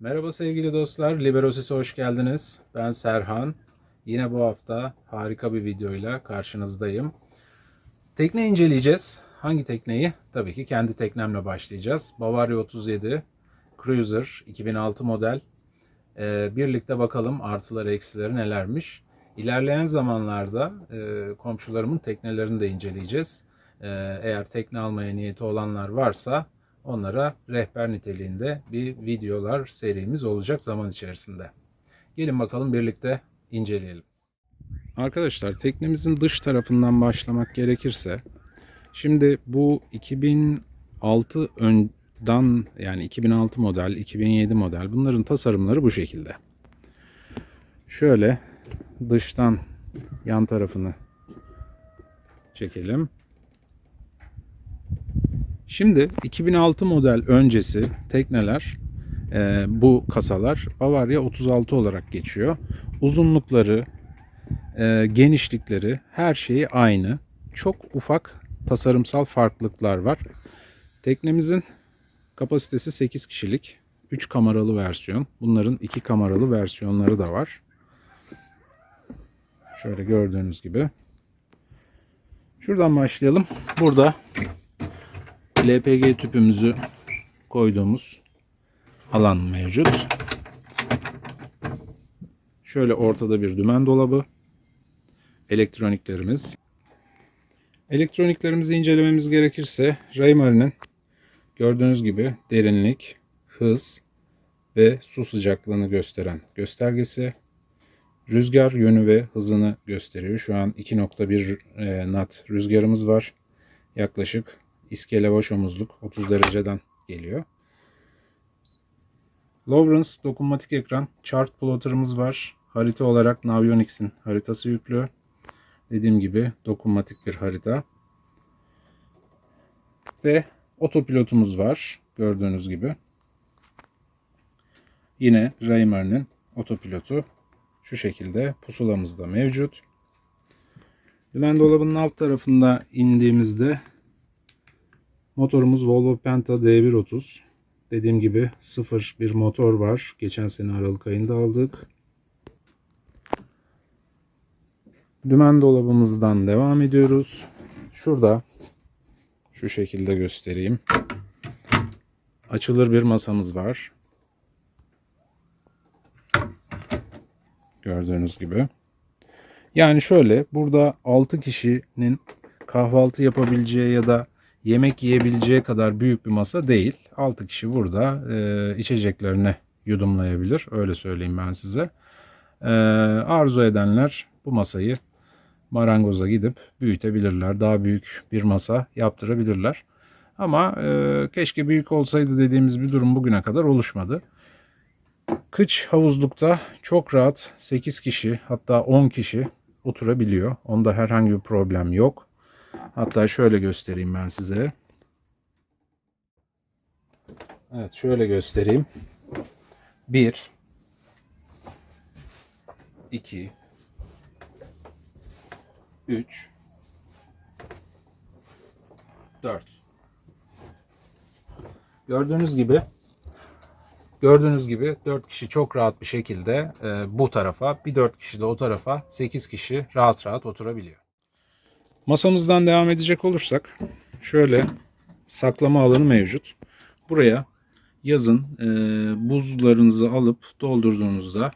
Merhaba sevgili dostlar, Liberosis'e hoş geldiniz. Ben Serhan. Yine bu hafta harika bir videoyla karşınızdayım. Tekne inceleyeceğiz. Hangi tekneyi? Tabii ki kendi teknemle başlayacağız. Bavaria 37 Cruiser 2006 model. Ee, birlikte bakalım artıları eksileri nelermiş. İlerleyen zamanlarda e, komşularımın teknelerini de inceleyeceğiz. Ee, eğer tekne almaya niyeti olanlar varsa onlara rehber niteliğinde bir videolar serimiz olacak zaman içerisinde. Gelin bakalım birlikte inceleyelim. Arkadaşlar teknemizin dış tarafından başlamak gerekirse şimdi bu 2006 önden yani 2006 model, 2007 model bunların tasarımları bu şekilde. Şöyle dıştan yan tarafını çekelim. Şimdi 2006 model öncesi tekneler e, bu kasalar Bavaria 36 olarak geçiyor. Uzunlukları, e, genişlikleri her şeyi aynı. Çok ufak tasarımsal farklılıklar var. Teknemizin kapasitesi 8 kişilik. 3 kameralı versiyon. Bunların 2 kameralı versiyonları da var. Şöyle gördüğünüz gibi. Şuradan başlayalım. Burada LPG tüpümüzü koyduğumuz alan mevcut. Şöyle ortada bir dümen dolabı. Elektroniklerimiz. Elektroniklerimizi incelememiz gerekirse Raymar'ın gördüğünüz gibi derinlik, hız ve su sıcaklığını gösteren göstergesi. Rüzgar yönü ve hızını gösteriyor. Şu an 2.1 e, knot rüzgarımız var. Yaklaşık iskele baş omuzluk 30 dereceden geliyor. Lawrence dokunmatik ekran chart plotter'ımız var. Harita olarak Navionics'in haritası yüklü. Dediğim gibi dokunmatik bir harita. Ve otopilotumuz var. Gördüğünüz gibi. Yine Raymar'ın otopilotu şu şekilde pusulamızda mevcut. Dümen dolabının alt tarafında indiğimizde motorumuz Volvo Penta D130. Dediğim gibi sıfır bir motor var. Geçen sene Aralık ayında aldık. Dümen dolabımızdan devam ediyoruz. Şurada şu şekilde göstereyim. Açılır bir masamız var. Gördüğünüz gibi. Yani şöyle burada 6 kişinin kahvaltı yapabileceği ya da yemek yiyebileceği kadar büyük bir masa değil. 6 kişi burada e, içeceklerini yudumlayabilir. Öyle söyleyeyim ben size. E, arzu edenler bu masayı marangoza gidip büyütebilirler. Daha büyük bir masa yaptırabilirler. Ama e, keşke büyük olsaydı dediğimiz bir durum bugüne kadar oluşmadı. Kıç havuzlukta çok rahat 8 kişi hatta 10 kişi oturabiliyor. Onda herhangi bir problem yok. Hatta şöyle göstereyim ben size. Evet şöyle göstereyim. 1 2 3 4 Gördüğünüz gibi Gördüğünüz gibi 4 kişi çok rahat bir şekilde e, bu tarafa, bir 4 kişi de o tarafa 8 kişi rahat rahat oturabiliyor. Masamızdan devam edecek olursak şöyle saklama alanı mevcut. Buraya yazın e, buzlarınızı alıp doldurduğunuzda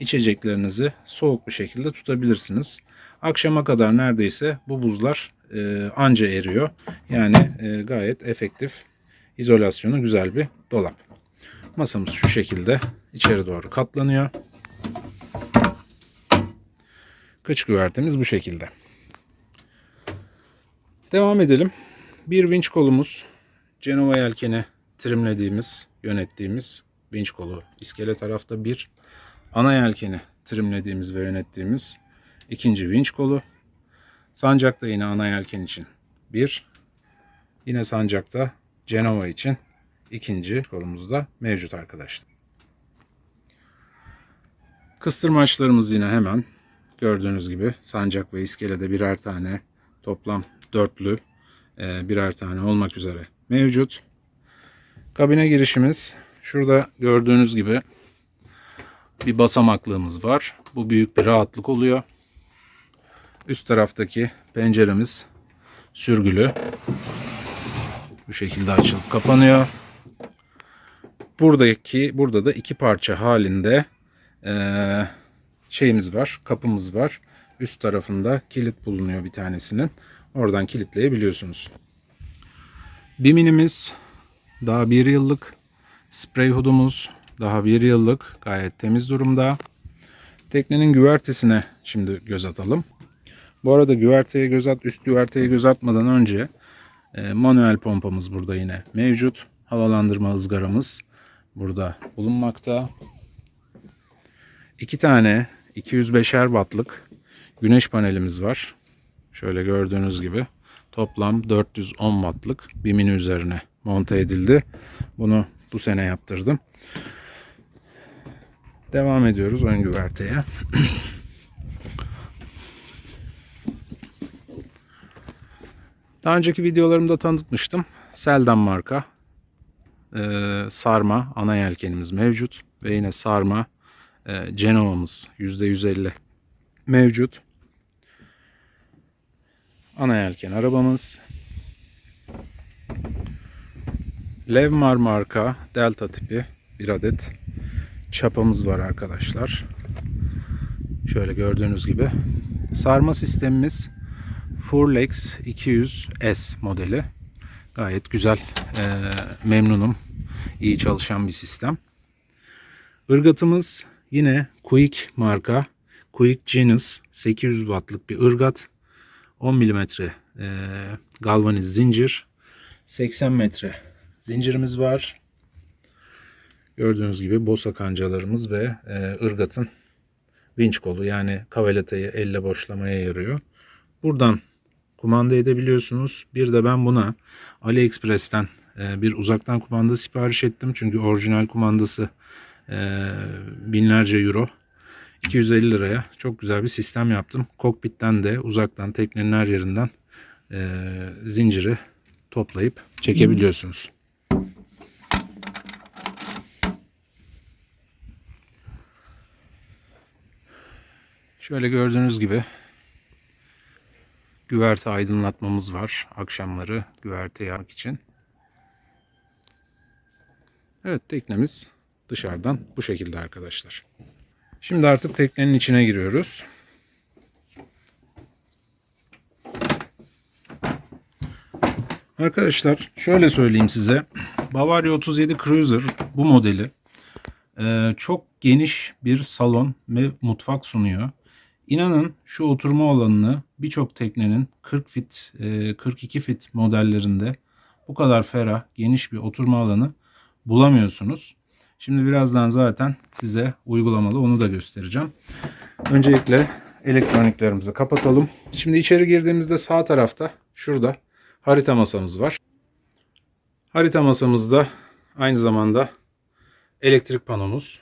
içeceklerinizi soğuk bir şekilde tutabilirsiniz. Akşama kadar neredeyse bu buzlar e, anca eriyor. Yani e, gayet efektif izolasyonu güzel bir dolap. Masamız şu şekilde içeri doğru katlanıyor. Kıç güvertemiz bu şekilde. Devam edelim. Bir vinç kolumuz. Genova yelkeni trimlediğimiz, yönettiğimiz vinç kolu. İskele tarafta bir. Ana yelkeni trimlediğimiz ve yönettiğimiz ikinci vinç kolu. Sancakta yine ana yelken için bir. Yine sancakta Genova için ikinci kolumuzda mevcut arkadaşlar. Kıstırmaçlarımız yine hemen gördüğünüz gibi sancak ve iskelede birer tane toplam dörtlü e, birer tane olmak üzere mevcut. Kabine girişimiz şurada gördüğünüz gibi bir basamaklığımız var. Bu büyük bir rahatlık oluyor. Üst taraftaki penceremiz sürgülü. Bu şekilde açılıp kapanıyor. Buradaki burada da iki parça halinde eee, şeyimiz var, kapımız var. Üst tarafında kilit bulunuyor bir tanesinin. Oradan kilitleyebiliyorsunuz. Biminimiz daha bir yıllık. Sprey hoodumuz daha bir yıllık. Gayet temiz durumda. Teknenin güvertesine şimdi göz atalım. Bu arada güverteye göz at, üst güverteye göz atmadan önce e, manuel pompamız burada yine mevcut. Havalandırma ızgaramız burada bulunmakta. İki tane 205'er wattlık güneş panelimiz var. Şöyle gördüğünüz gibi toplam 410 wattlık bir mini üzerine monte edildi. Bunu bu sene yaptırdım. Devam ediyoruz ön güverteye. Daha önceki videolarımda tanıtmıştım. Seldan marka e, sarma ana yelkenimiz mevcut ve yine sarma e, Genova'mız %150 mevcut. Ana yelken arabamız. Levmar marka Delta tipi bir adet çapamız var arkadaşlar. Şöyle gördüğünüz gibi. Sarma sistemimiz Furlex 200S modeli. Gayet güzel. Ee, memnunum. İyi çalışan bir sistem. Irgatımız yine Quick marka. Quick Genus 800 wattlık bir ırgat. 10 mm e, galvaniz zincir. 80 metre zincirimiz var. Gördüğünüz gibi bosa kancalarımız ve e, ırgatın vinç kolu yani kavelatayı elle boşlamaya yarıyor. Buradan kumanda edebiliyorsunuz. Bir de ben buna AliExpress'ten e, bir uzaktan kumanda sipariş ettim. Çünkü orijinal kumandası e, binlerce euro. 250 liraya çok güzel bir sistem yaptım. Kokpitten de uzaktan teknenin her yerinden e, zinciri toplayıp çekebiliyorsunuz. Şöyle gördüğünüz gibi güverte aydınlatmamız var. Akşamları güverte yakmak için. Evet teknemiz dışarıdan bu şekilde arkadaşlar. Şimdi artık teknenin içine giriyoruz. Arkadaşlar şöyle söyleyeyim size. Bavaria 37 Cruiser bu modeli e, çok geniş bir salon ve mutfak sunuyor. İnanın şu oturma alanını birçok teknenin 40 fit, e, 42 fit modellerinde bu kadar ferah, geniş bir oturma alanı bulamıyorsunuz. Şimdi birazdan zaten size uygulamalı onu da göstereceğim. Öncelikle elektroniklerimizi kapatalım. Şimdi içeri girdiğimizde sağ tarafta şurada harita masamız var. Harita masamızda aynı zamanda elektrik panomuz,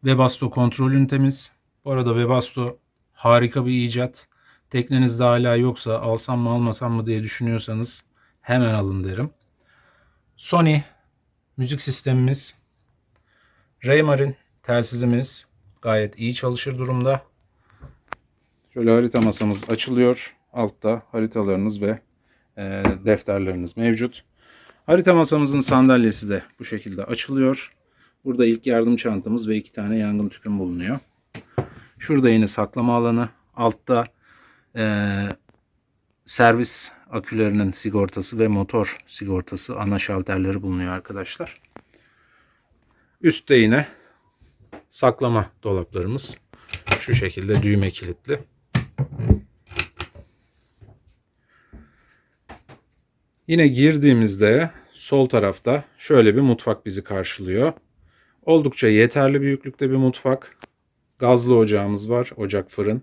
Webasto kontrol ünitemiz. Bu arada Webasto harika bir icat. Teknenizde hala yoksa alsam mı almasam mı diye düşünüyorsanız hemen alın derim. Sony müzik sistemimiz. Raymar'in telsizimiz gayet iyi çalışır durumda. Şöyle harita masamız açılıyor. Altta haritalarınız ve e, defterleriniz mevcut. Harita masamızın sandalyesi de bu şekilde açılıyor. Burada ilk yardım çantamız ve iki tane yangın tüpüm bulunuyor. Şurada yine saklama alanı. Altta e, servis akülerinin sigortası ve motor sigortası ana şalterleri bulunuyor arkadaşlar. Üstte yine saklama dolaplarımız. Şu şekilde düğme kilitli. Yine girdiğimizde sol tarafta şöyle bir mutfak bizi karşılıyor. Oldukça yeterli büyüklükte bir mutfak. Gazlı ocağımız var. Ocak fırın.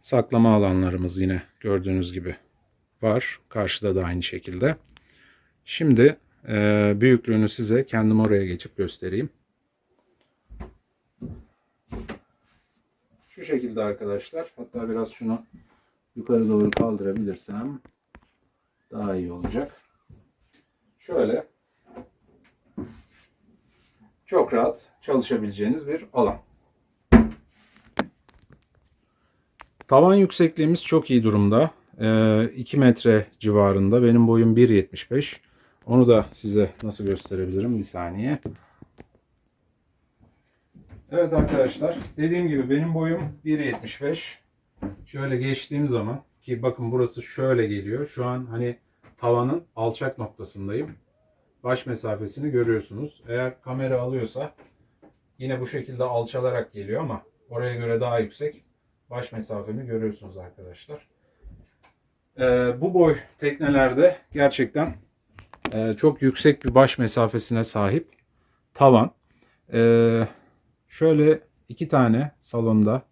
Saklama alanlarımız yine gördüğünüz gibi var. Karşıda da aynı şekilde. Şimdi e, büyüklüğünü size kendim oraya geçip göstereyim. Şu şekilde arkadaşlar. Hatta biraz şunu yukarı doğru kaldırabilirsem daha iyi olacak. Şöyle çok rahat çalışabileceğiniz bir alan. Tavan yüksekliğimiz çok iyi durumda. Ee, 2 metre civarında. Benim boyum 1.75. Onu da size nasıl gösterebilirim bir saniye. Evet arkadaşlar dediğim gibi benim boyum 1.75. Şöyle geçtiğim zaman ki bakın burası şöyle geliyor. Şu an hani tavanın alçak noktasındayım. Baş mesafesini görüyorsunuz. Eğer kamera alıyorsa yine bu şekilde alçalarak geliyor ama oraya göre daha yüksek. Baş mesafemi görüyorsunuz arkadaşlar. Ee, bu boy teknelerde gerçekten e, çok yüksek bir baş mesafesine sahip tavan. Ee, şöyle iki tane salonda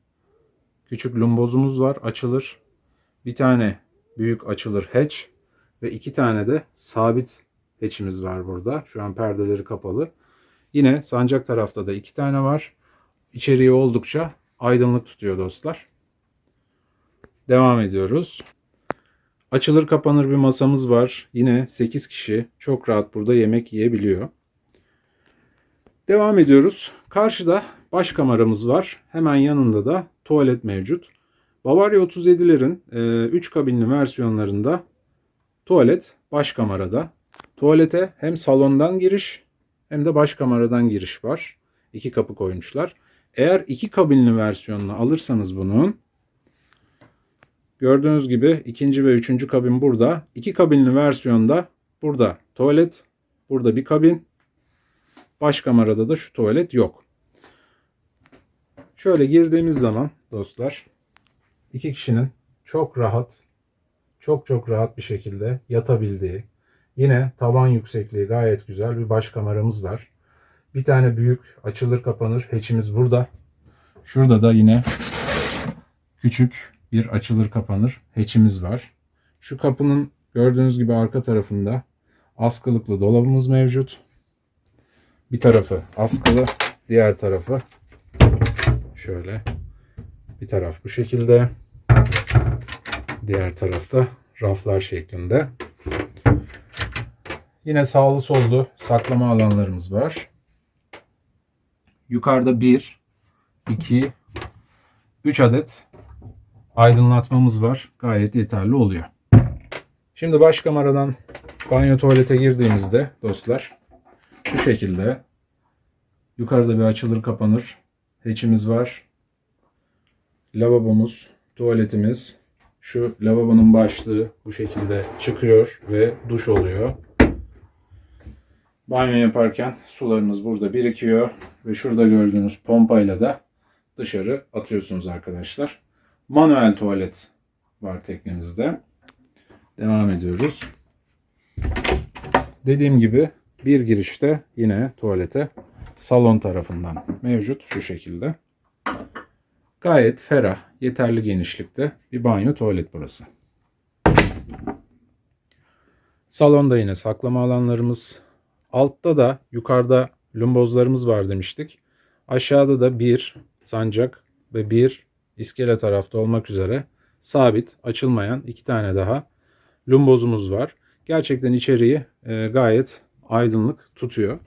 küçük lumbozumuz var açılır. Bir tane büyük açılır hatch ve iki tane de sabit hatch'imiz var burada. Şu an perdeleri kapalı. Yine sancak tarafta da iki tane var. İçeriği oldukça aydınlık tutuyor dostlar. Devam ediyoruz. Açılır kapanır bir masamız var. Yine 8 kişi çok rahat burada yemek yiyebiliyor. Devam ediyoruz. Karşıda baş kameramız var. Hemen yanında da tuvalet mevcut. Bavaria 37'lerin 3 kabinli versiyonlarında tuvalet baş kamerada. Tuvalete hem salondan giriş hem de baş kameradan giriş var. İki kapı koymuşlar. Eğer iki kabinli versiyonunu alırsanız bunun gördüğünüz gibi ikinci ve üçüncü kabin burada. İki kabinli versiyonda burada tuvalet, burada bir kabin. Baş kamerada da şu tuvalet yok. Şöyle girdiğimiz zaman dostlar iki kişinin çok rahat, çok çok rahat bir şekilde yatabildiği, yine tavan yüksekliği gayet güzel bir baş kameramız var. Bir tane büyük açılır kapanır hatch'imiz burada. Şurada da yine küçük bir açılır kapanır hatch'imiz var. Şu kapının gördüğünüz gibi arka tarafında askılıklı dolabımız mevcut. Bir tarafı askılı, diğer tarafı şöyle. Bir taraf bu şekilde. Diğer tarafta raflar şeklinde. Yine sağlı sollu saklama alanlarımız var. Yukarıda 1, 2, 3 adet aydınlatmamız var. Gayet yeterli oluyor. Şimdi baş kameradan banyo tuvalete girdiğimizde dostlar şu şekilde yukarıda bir açılır kapanır hatch'imiz var. Lavabomuz, tuvaletimiz. Şu lavabonun başlığı bu şekilde çıkıyor ve duş oluyor. Banyo yaparken sularınız burada birikiyor ve şurada gördüğünüz pompayla da dışarı atıyorsunuz arkadaşlar. Manuel tuvalet var teknemizde. Devam ediyoruz. Dediğim gibi bir girişte yine tuvalete salon tarafından mevcut şu şekilde. Gayet ferah, yeterli genişlikte bir banyo tuvalet burası. Salonda yine saklama alanlarımız. Altta da yukarıda lumbozlarımız var demiştik. Aşağıda da bir sancak ve bir iskele tarafta olmak üzere sabit açılmayan iki tane daha lumbozumuz var. Gerçekten içeriği e, gayet aydınlık tutuyor.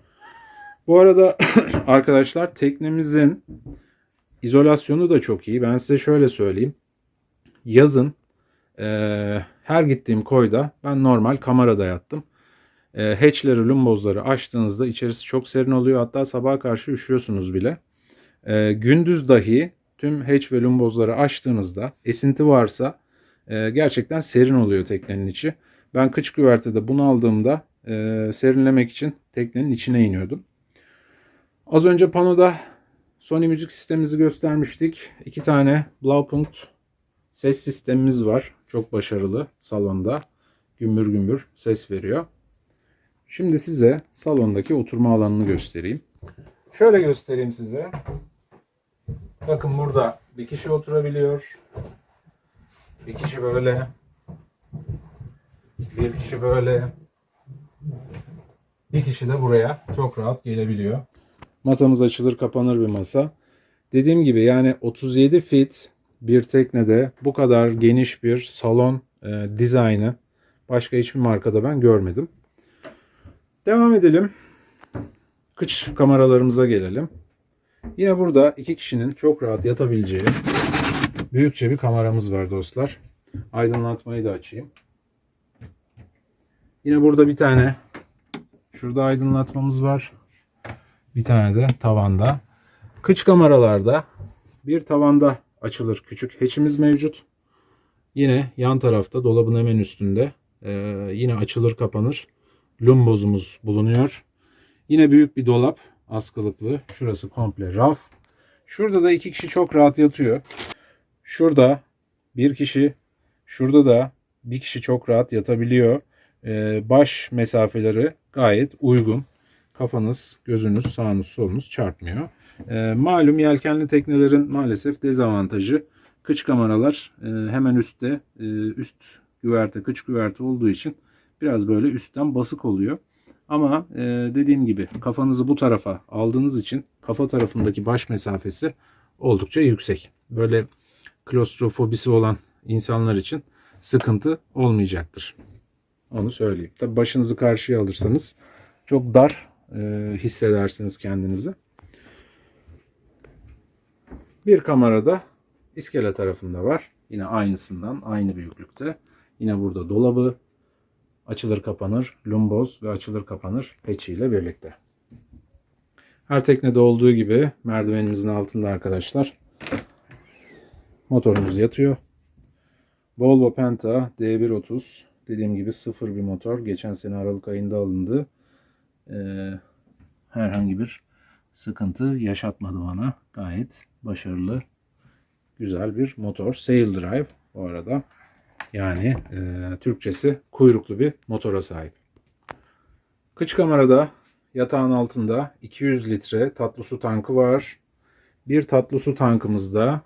Bu arada arkadaşlar teknemizin izolasyonu da çok iyi. Ben size şöyle söyleyeyim. Yazın e, her gittiğim koyda ben normal kamerada yattım. E, hatchleri, lumbozları açtığınızda içerisi çok serin oluyor. Hatta sabaha karşı üşüyorsunuz bile. E, gündüz dahi tüm hatch ve lumbozları açtığınızda esinti varsa e, gerçekten serin oluyor teknenin içi. Ben kıç güvertede bunu aldığımda e, serinlemek için teknenin içine iniyordum. Az önce panoda Sony müzik sistemimizi göstermiştik. İki tane Blaupunkt ses sistemimiz var. Çok başarılı salonda. Gümbür gümbür ses veriyor. Şimdi size salondaki oturma alanını göstereyim. Şöyle göstereyim size. Bakın burada bir kişi oturabiliyor. Bir kişi böyle. Bir kişi böyle. Bir kişi de buraya çok rahat gelebiliyor. Masamız açılır kapanır bir masa. Dediğim gibi yani 37 fit bir teknede bu kadar geniş bir salon e, dizaynı başka hiçbir markada ben görmedim. Devam edelim. Kıç kameralarımıza gelelim. Yine burada iki kişinin çok rahat yatabileceği büyükçe bir kameramız var dostlar. Aydınlatmayı da açayım. Yine burada bir tane şurada aydınlatmamız var. Bir tane de tavanda. Kıç kameralarda bir tavanda açılır küçük hatch'imiz mevcut. Yine yan tarafta dolabın hemen üstünde e, yine açılır kapanır lumbozumuz bulunuyor. Yine büyük bir dolap askılıklı. Şurası komple raf. Şurada da iki kişi çok rahat yatıyor. Şurada bir kişi, şurada da bir kişi çok rahat yatabiliyor. Ee, baş mesafeleri gayet uygun. Kafanız, gözünüz, sağınız, solunuz çarpmıyor. Ee, malum yelkenli teknelerin maalesef dezavantajı kıç kameralar e, hemen üstte, e, üst güverte, kıç güverte olduğu için biraz böyle üstten basık oluyor. Ama e, dediğim gibi kafanızı bu tarafa aldığınız için kafa tarafındaki baş mesafesi oldukça yüksek. Böyle klostrofobisi olan insanlar için sıkıntı olmayacaktır. Onu söyleyeyim. Tabi başınızı karşıya alırsanız çok dar e, hissedersiniz kendinizi. Bir kamerada iskele tarafında var. Yine aynısından aynı büyüklükte. Yine burada dolabı, açılır kapanır, lumboz ve açılır kapanır peçi ile birlikte. Her teknede olduğu gibi merdivenimizin altında arkadaşlar motorumuz yatıyor. Volvo Penta D130 dediğim gibi sıfır bir motor. Geçen sene Aralık ayında alındı. Ee, herhangi bir sıkıntı yaşatmadı bana. Gayet başarılı, güzel bir motor. Sail Drive bu arada. Yani e, Türkçesi kuyruklu bir motora sahip. Kıç kamerada yatağın altında 200 litre tatlı su tankı var. Bir tatlı su tankımızda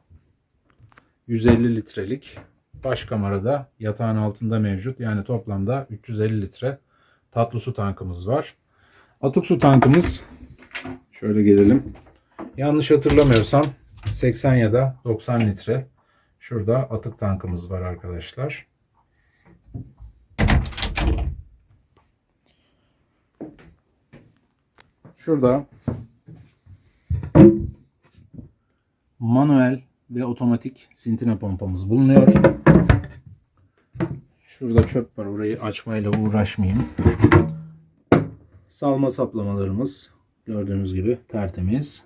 150 litrelik baş kamerada yatağın altında mevcut. Yani toplamda 350 litre tatlı su tankımız var. Atık su tankımız şöyle gelelim. Yanlış hatırlamıyorsam 80 ya da 90 litre. Şurada atık tankımız var arkadaşlar. Şurada manuel ve otomatik sintina pompamız bulunuyor. Şurada çöp var. Orayı açmayla uğraşmayayım. Salma saplamalarımız gördüğünüz gibi tertemiz.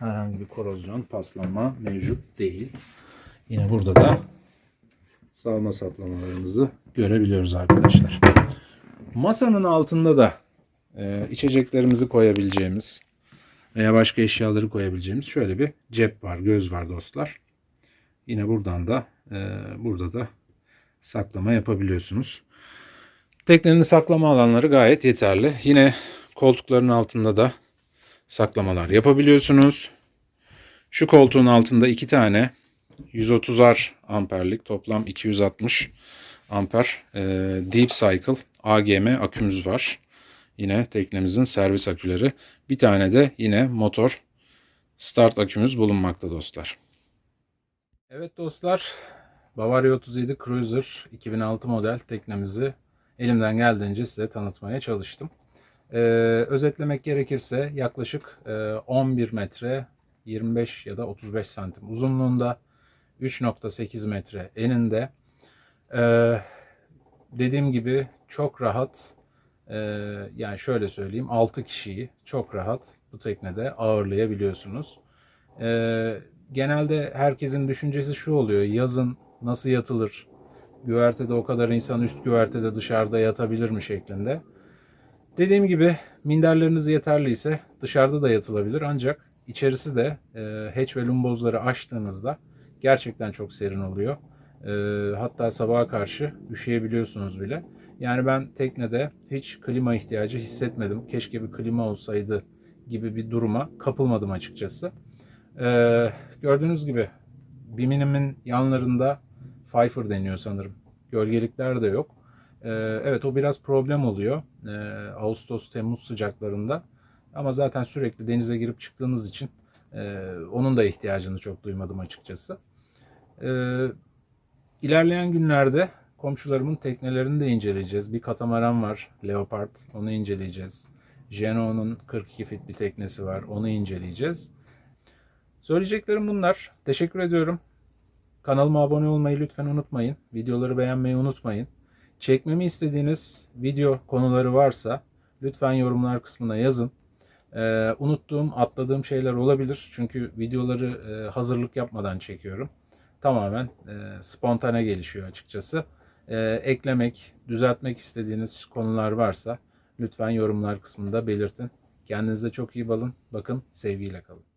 Herhangi bir korozyon, paslanma mevcut değil. Yine burada da salma saplamalarımızı görebiliyoruz arkadaşlar. Masanın altında da e, içeceklerimizi koyabileceğimiz veya başka eşyaları koyabileceğimiz şöyle bir cep var, göz var dostlar. Yine buradan da e, burada da saklama yapabiliyorsunuz. Teknenin saklama alanları gayet yeterli. Yine koltukların altında da saklamalar yapabiliyorsunuz. Şu koltuğun altında iki tane 130'ar amperlik toplam 260 amper e, Deep Cycle AGM akümüz var. Yine teknemizin servis aküleri. Bir tane de yine motor start akümüz bulunmakta dostlar. Evet dostlar Bavaria 37 Cruiser 2006 model teknemizi elimden geldiğince size tanıtmaya çalıştım. Ee, özetlemek gerekirse yaklaşık e, 11 metre 25 ya da 35 santim uzunluğunda 3.8 metre eninde ee, dediğim gibi çok rahat e, yani şöyle söyleyeyim 6 kişiyi çok rahat bu teknede ağırlayabiliyorsunuz. Ee, genelde herkesin düşüncesi şu oluyor yazın nasıl yatılır güvertede o kadar insan üst güvertede dışarıda yatabilir mi şeklinde. Dediğim gibi minderleriniz yeterliyse dışarıda da yatılabilir ancak içerisi de e, hatch ve lumbozları açtığınızda gerçekten çok serin oluyor. E, hatta sabaha karşı üşüyebiliyorsunuz bile. Yani ben teknede hiç klima ihtiyacı hissetmedim. Keşke bir klima olsaydı gibi bir duruma kapılmadım açıkçası. E, gördüğünüz gibi Biminimin yanlarında Pfeiffer deniyor sanırım. Gölgelikler de yok. Ee, evet o biraz problem oluyor. Ee, Ağustos, Temmuz sıcaklarında. Ama zaten sürekli denize girip çıktığınız için Ee, onun da ihtiyacını çok duymadım açıkçası. Ee, ilerleyen günlerde komşularımın teknelerini de inceleyeceğiz. Bir katamaran var, Leopard, onu inceleyeceğiz. Geno'nun 42 fit bir teknesi var, onu inceleyeceğiz. Söyleyeceklerim bunlar. Teşekkür ediyorum. Kanalıma abone olmayı lütfen unutmayın. Videoları beğenmeyi unutmayın. Çekmemi istediğiniz video konuları varsa lütfen yorumlar kısmına yazın. Ee, unuttuğum, atladığım şeyler olabilir. Çünkü videoları e, hazırlık yapmadan çekiyorum. Tamamen e, spontane gelişiyor açıkçası. E, eklemek, düzeltmek istediğiniz konular varsa lütfen yorumlar kısmında belirtin. Kendinize çok iyi bakın. Bakın sevgiyle kalın.